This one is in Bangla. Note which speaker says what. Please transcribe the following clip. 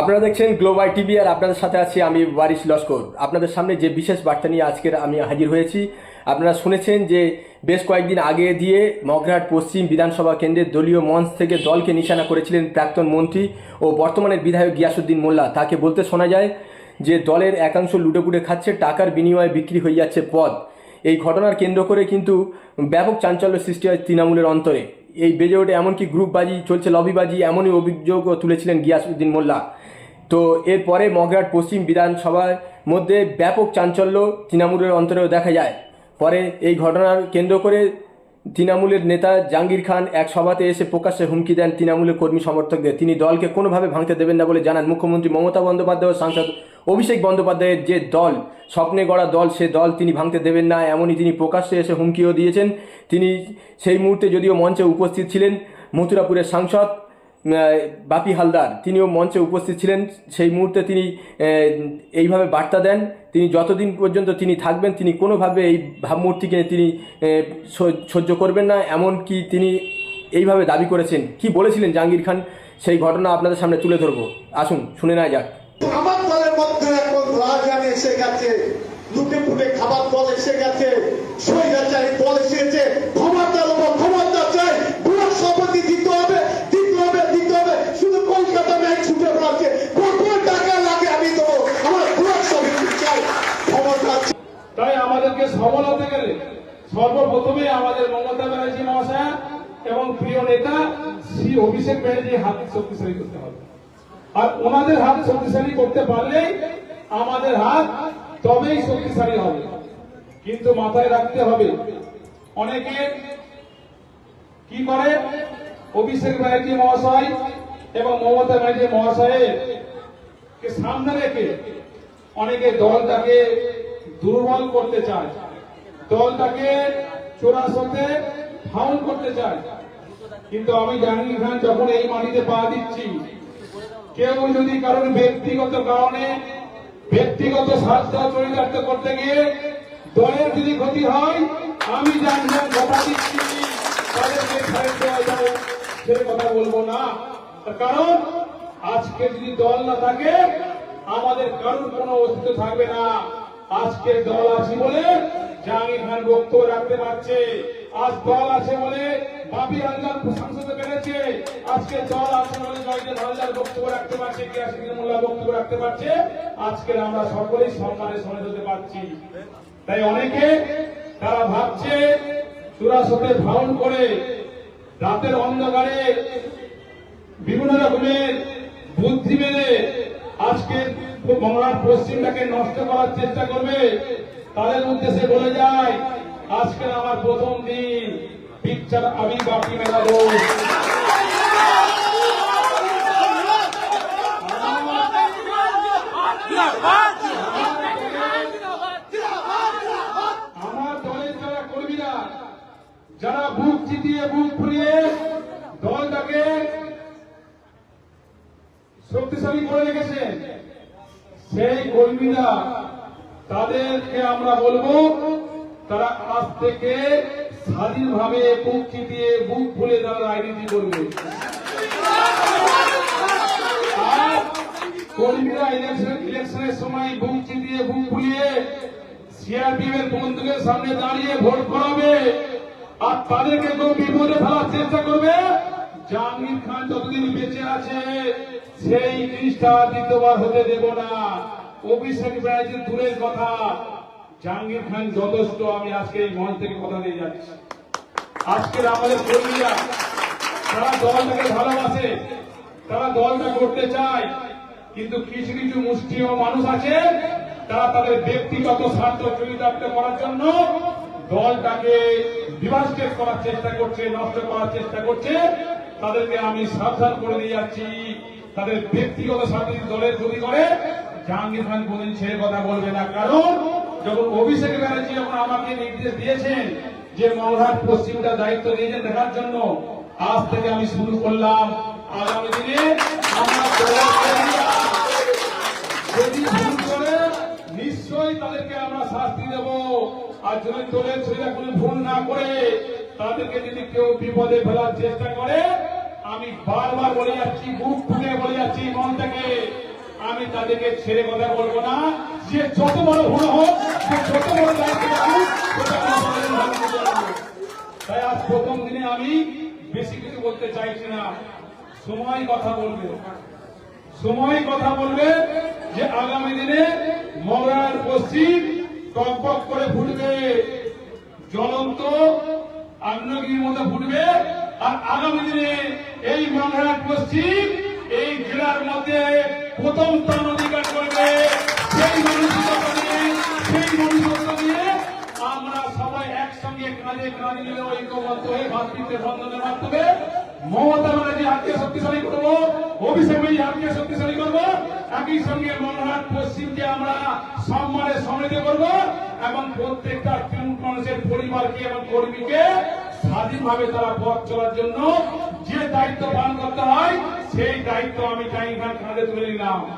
Speaker 1: আপনারা দেখছেন গ্লোবাল টিভি আর আপনাদের সাথে আছি আমি ওয়ারিস লস্কর। আপনাদের সামনে যে বিশেষ বার্তা নিয়ে আজকের আমি হাজির হয়েছি, আপনারা শুনেছেন যে বেশ কয়েকদিন আগে দিয়ে মগরাহাট পশ্চিম বিধানসভা কেন্দ্রের দলীয় মঞ্চ থেকে দলকে নিশানা করেছিলেন প্রাক্তন মন্ত্রী ও বর্তমানের বিধায়ক গিয়াসুদ্দিন মোল্লা। তাকে বলতে শোনা যায় যে দলের একাংশ লুটেপুটে খাচ্ছে, টাকার বিনিময়ে বিক্রি হয়ে যাচ্ছে পদ। এই ঘটনার কেন্দ্র করে কিন্তু ব্যাপক চাঞ্চল্য সৃষ্টি হয় তৃণমূলের অন্তরে। এই বেজে ওঠে এমনকি গ্রুপবাজি চলছে লবিবাজি এমনই অভিযোগও তুলেছিলেন গিয়াসউদ্দিন মোল্লা। তো এরপরে মগরাট পশ্চিম বিধানসভার মধ্যে ব্যাপক চাঞ্চল্য তৃণমূলের অন্তরেও দেখা যায়। পরে এই ঘটনার কেন্দ্র করে তৃণমূলের নেতা জাহাঙ্গীর খান এক সভাতে এসে প্রকাশ্যে হুমকি দেন তৃণমূলের কর্মী সমর্থকদের। তিনি দলকে কোনোভাবে ভাঙতে দেবেন না বলে জানান মুখ্যমন্ত্রী মমতা বন্দ্যোপাধ্যায় ও সাংসদ অভিষেক বন্দ্যোপাধ্যায়ের যে দল, স্বপ্নে গড়া দল, সে দল তিনি ভাঙতে দেবেন না, এমনই তিনি প্রকাশ্যে এসে হুমকিও দিয়েছেন। তিনি সেই মুহূর্তে যদিও মঞ্চে উপস্থিত ছিলেন, মথুরাপুরের সাংসদ বাপি হালদার, তিনিও মঞ্চে উপস্থিত ছিলেন। সেই মুহূর্তে তিনি এইভাবে বার্তা দেন। তিনি যতদিন পর্যন্ত তিনি থাকবেন, তিনি কোনোভাবে এই ভাবমূর্তিকে তিনি সহ্য- করবেন না এমনকি তিনি এইভাবে দাবি করেছেন। কি বলেছিলেন জাহাঙ্গীর খান? সেই ঘটনা আপনাদের সামনে তুলে ধরবো। আসুন, শুনে নেওয়া যাক।
Speaker 2: মধ্যে এখন রাজধানী এসে গেছে, লুটে ফুটে খাবার দল এসে গেছে, স্বৈরাচারী দল এসেছে ক্ষমতা লোক ক্ষমতা চাই পুরো সম্পত্তি দিতে হবে দিতে হবে দিতে হবে। শুধু কলকাতা ম্যাচ ছুটে পড়াচ্ছে, কত টাকা লাগে আমি দেবো আমার পুরো সমিতি চাই ক্ষমতা।
Speaker 3: তাই আমাদেরকে সবল হতে গেলে সর্বপ্রথমে আমাদের মমতা ব্যানার্জি মহাশয়া এবং প্রিয় নেতা শ্রী অভিষেক ব্যানার্জি হাত শক্তিশালী করতে হবে। আর ওনাদের হাত শক্তিশালী করতে পারলেই আমাদের হাত তবেই শক্তিশালী হবে। কিন্তু মাথায় রাখতে হবে, অনেকে কি করে? অভিষেক ব্যানার্জি মহাশয় এবং মমতা ব্যানার্জি মহাশয়ের সামনে রেখে অনেকে দলটাকে দুর্বল করতে চায়, দলটাকে চোরাশতে ফাউল করতে চায়। কিন্তু আমি জাহাঙ্গীর খান যখন এই মাটিতে পা দিচ্ছি কেউ যদি কারণ ব্যক্তিগত কারণে ব্যক্তিগত স্বার্থ চরিতার্থ করতে গিয়ে দলের যদি ক্ষতি হয়, আমি জানলাম কথা দিচ্ছি কথা বলব না। কারণ, আজকে যদি দল না থাকে, আমাদের কারোর কোনো অস্তিত্ব থাকবে না। আজকে দল আছি বলে জাহাঙ্গীর খান বক্তব্য রাখতে পারছে। আজ দল আছে বলে বাপি হালদার সংসদে বেড়েছে। আজকে দল আছে বলে জয়দেব হালদার বক্তব্য রাখতে পারছে কিয়াসিদ্দিন মোল্লা বক্তব্য রাখতে পারছে। আজকে আমরা সকলেই সম্মানের সঙ্গে হতে পারছি। তাই অনেকে তারা ভাবছে চূড়াশতে ফাউল করে রাতের অন্ধকারে বিভিন্ন রকমের বুদ্ধি মেরে আজকে বাংলার পশ্চিমটাকে নষ্ট করার চেষ্টা করবে, তাদের উদ্দেশ্যে বলে যায় আজকে আমার প্রথম দিন। পিকচার আমি বাকি মেলাবো। আমার দলের যারা কর্মীরা, যারা বুক চিতিয়ে বুক ফুলিয়ে দলটাকে শক্তিশালী করে রেখেছে, সেই কর্মীরা তাদেরকে আমরা বলব তারা আজ থেকে স্বাধীনভাবে বুক চিতিয়ে বুক ফুলে তারা রাজনীতি করবে। আর তাদেরকে চেষ্টা করবে। খান বেঁচে আছে, সেই জিনিসটা দ্বিতীয়বার হতে দেব না। অভিষেক ব্যানার্জি দূরের কথা। জাহাঙ্গীর খান যথেষ্ট, আমি আজকে এই মঞ্চ থেকে কথা দিয়ে যাচ্ছি। আজকের আমাদের কর্মীরা, তারা দলটাকে ভালোবাসে, তারা দলটা করতে চায়, কিন্তু কিছু কিছু মুষ্টিও মানুষ আছে, তারা তাদের ব্যক্তিগত স্বার্থ চরিতার্থ করার জন্য দলটাকে ডিভাস্টেট করার চেষ্টা করছে, নষ্ট করার চেষ্টা করছে। তাদেরকে আমি সাবধান করে দিয়ে যাচ্ছি। তাদের ব্যক্তিগত স্বার্থ দলের ক্ষতি করে, জাহাঙ্গীর খান কোনদিন ছেড়ে কথা বলবে না। কারণ যখন অভিষেক ব্যানার্জি যখন আমাকে নির্দেশ দিয়েছেন যে মৌহাট পশ্চিমটা দায়িত্ব দিয়েছেন দেখার জন্য, আজ থেকে আমি শুরু করলাম। আগামী দিনে নিশ্চয়ই তাদেরকে আমরা শাস্তি দেব। আর যদি না করে, তাদেরকে যদি কেউ বিপদে ফেলার চেষ্টা করে, আমি বারবার বলে যাচ্ছি বলে যাচ্ছি মন থেকে। আমি তাদেরকে ছেড়ে কথা বলব না। যে যত বড় ভুল হোক যে যত বড়। তাই আজ প্রথম দিনে আমি বেশি কিছু বলতে চাইছি না। সময় কথা বলবে। সময় কথা বলবে যে আগামী দিনে মগরার পশ্চিম টকবক করে ফুটবে। জ্বলন্ত আগ্নেয়গিরির মতো ফুটবে। আর আগামী দিনে এই মগরার পশ্চিম এই জেলার মধ্যে প্রথম স্থান অধিকার করবে। সেই মানসিকতা নিয়ে, সেই মানসিকতা নিয়ে আমরা সবাই একসঙ্গে কাঁধে কাঁধ মিলে ঐক্যবদ্ধ হয়ে ভাতৃত্বের বন্ধনের মাধ্যমে মমতা ব্যানার্জি হাতকে শক্তিশালী করব, অভিষেক ব্যানার্জি হাতকে শক্তিশালী করব, একই সঙ্গে মনোহর পশ্চিমকে আমরা সম্মানে সমৃদ্ধ করব। এবং প্রত্যেকটা তৃণমূল কংগ্রেসের পরিবারকে এবং কর্মীকে স্বাধীনভাবে তারা পথ চলার জন্য যে দায়িত্ব পালন করতে হয়, সেই দায়িত্ব আমি টাইম কাঁধে তুলে নিলাম।